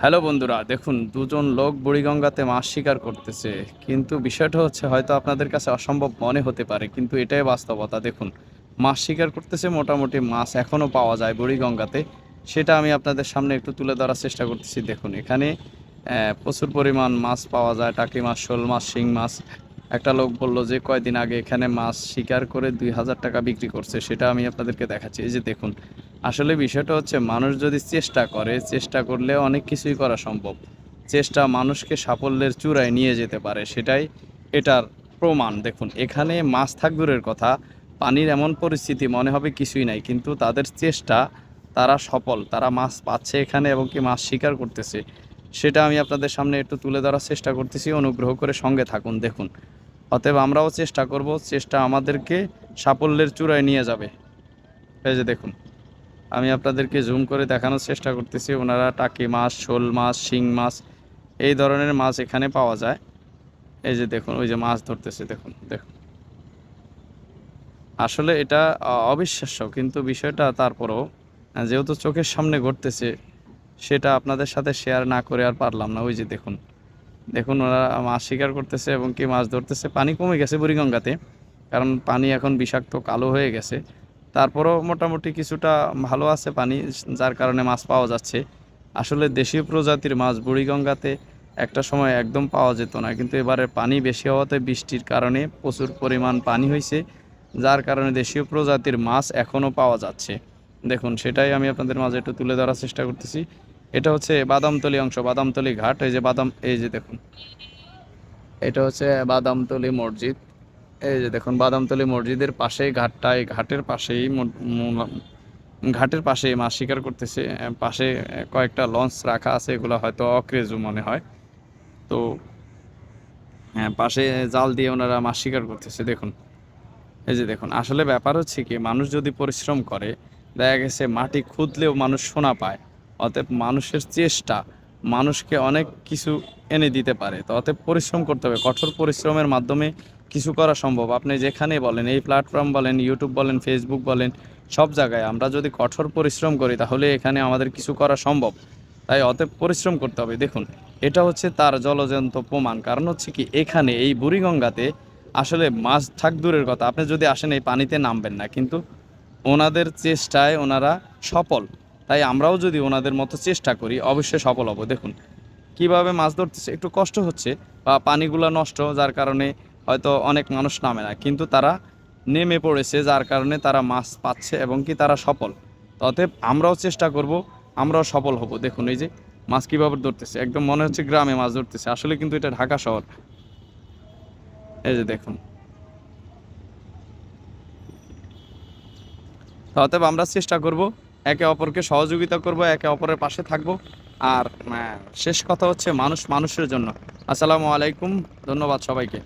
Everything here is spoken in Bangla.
হ্যালো বন্ধুরা, দেখুন, দুজন লোক বুড়িগঙ্গাতে মাছ শিকার করতেছে, কিন্তু বিষয়টা হচ্ছে হয়তো আপনাদের কাছে অসম্ভব মনে হতে পারে, কিন্তু এটাই বাস্তবতা। দেখুন, মাছ শিকার করতেছে, মোটামুটি মাছ এখনও পাওয়া যায় বুড়িগঙ্গাতে, সেটা আমি আপনাদের সামনে একটু তুলে ধরার চেষ্টা করতেছি। দেখুন, এখানে প্রচুর পরিমাণ মাছ পাওয়া যায়, টাকি মাছ, শোল মাছ, শিং মাছ একটা লোক বলল যে, কয়দিন আগে এখানে মাছ শিকার করে দুই হাজার টাকা বিক্রি করছে, সেটা আমি আপনাদেরকে দেখাচ্ছি। এই যে দেখুন, আসলে বিষয়টা হচ্ছে মানুষ যদি চেষ্টা করে, চেষ্টা করলে অনেক কিছুই করা সম্ভব। চেষ্টা মানুষকে সাফল্যের চূড়ায় নিয়ে যেতে পারে, সেটাই এটার প্রমাণ। দেখুন, এখানে মাছ থাক দূরের কথা, পানির এমন পরিস্থিতি মনে হবে কিছুই নাই, কিন্তু তাদের চেষ্টা, তারা সফল, তারা মাছ পাচ্ছে এখানে এবং কি মাছ শিকার করতেছে, সেটা আমি আপনাদের সামনে একটু তুলে ধরার চেষ্টা করতেছি। অনুগ্রহ করে সঙ্গে থাকুন, দেখুন। অতএব আমরাও চেষ্টা করব, চেষ্টা আমাদেরকে সাফল্যের চূড়ায় নিয়ে যাবে। এই যে দেখুন, আমি আপনাদেরকে জুম করে দেখানোর চেষ্টা করতেছি, ওনারা টাকি মাছ, শোল মাছ, শিং মাছ, এই ধরনের মাছ এখানে পাওয়া যায়। এই যে দেখুন, ওই যে মাছ ধরতেছে, দেখুন দেখুন। আসলে এটা অবিশ্বাস্য, কিন্তু বিষয়টা তারপরেও, যেহেতু চোখের সামনে ঘটতেছে, সেটা আপনাদের সাথে শেয়ার না করে আর পারলাম না। ওই যে দেখুন দেখুন, ওরা মাছ শিকার করতেছে এবং কি মাছ ধরতেছে। পানি কমে গেছে বুড়িগঙ্গাতে, কারণ পানি এখন বিষাক্ত কালো হয়ে গেছে। তারপরও মোটামুটি কিছুটা ভালো আছে পানি, যার কারণে মাছ পাওয়া যাচ্ছে। আসলে দেশীয় প্রজাতির মাছ বুড়িগঙ্গাতে একটা সময় একদম পাওয়া যেত না, কিন্তু এবারে পানি বেশি হওয়াতে বৃষ্টির কারণে প্রচুর পরিমাণ পানি হয়েছে, যার কারণে দেশীয় প্রজাতির মাছ এখনও পাওয়া যাচ্ছে। দেখুন, সেটাই আমি আপনাদের মাঝে একটু তুলে ধরার চেষ্টা করতেছি। এটা হচ্ছে বাদামতলি অংশ, বাদামতলি ঘাট, এই যে বাদাম, এই যে দেখুন। এটা হচ্ছে বাদামতলি মসজিদ, এই যে দেখুন, বাদামতলি মসজিদের পাশেই ঘাটটা, এই ঘাটের পাশেই মো- মো- ঘাটের পাশেই মাছ শিকার করতেছে পাশে কয়েকটা লঞ্চ রাখা আছে, এগুলো হয়তো অক্রেজু মনে হয়। তো হ্যাঁ পাশে জাল দিয়ে ওনারা মাছ শিকার করতেছে, দেখুন। এই যে দেখুন, আসলে ব্যাপার হচ্ছে কি, মানুষ যদি পরিশ্রম করে, দেখা গেছে মাটি খুঁদলেও মানুষ সোনা পায়। অতএব মানুষের চেষ্টা মানুষকে অনেক কিছু এনে দিতে পারে। তো অতএব পরিশ্রম করতে হবে। কঠোর পরিশ্রমের মাধ্যমে কিছু করা সম্ভব। আপনি যেখানে বলেন, এই প্ল্যাটফর্ম বলেন ইউটিউব বলেন ফেসবুক বলেন, সব জায়গায় আমরা যদি কঠোর পরিশ্রম করি, তাহলে এখানে আমাদের কিছু করা সম্ভব। তাই অতএব পরিশ্রম করতে হবে। দেখুন, এটা হচ্ছে তার জলজন্ত প্রমাণ। কারণ হচ্ছে কি, এখানে এই বুড়িগঙ্গাতে আসলে মাছ থাক দূরের কথা। আপনি যদি আসেন, এই পানিতে নামবেন না। কিন্তু ওনাদের চেষ্টায় ওনারা সফল। তাই আমরাও যদি ওনাদের মতো চেষ্টা করি, অবশ্যই সফল হব। দেখুন, কীভাবে মাছ ধরতেছে, একটু কষ্ট হচ্ছে বা পানিগুলো নষ্ট, যার কারণে হয়তো অনেক মানুষ নামে না, কিন্তু তারা নেমে পড়েছে, যার কারণে তারা মাছ পাচ্ছে এবং কি তারা সফল। অতএব আমরাও চেষ্টা করব, আমরাও সফল হব। দেখুন, এই যে মাছ কীভাবে ধরতেছে, একদম মনে হচ্ছে গ্রামে মাছ ধরতেছে, আসলে কিন্তু এটা ঢাকা শহর। এই যে দেখুন। অতএব আমরা চেষ্টা করব একে অপরকে সহযোগিতা করব, একে অপরের পাশে থাকব। আর শেষ কথা হচ্ছে মানুষ মানুষের জন্য। আসসালামু আলাইকুম, ধন্যবাদ সবাইকে।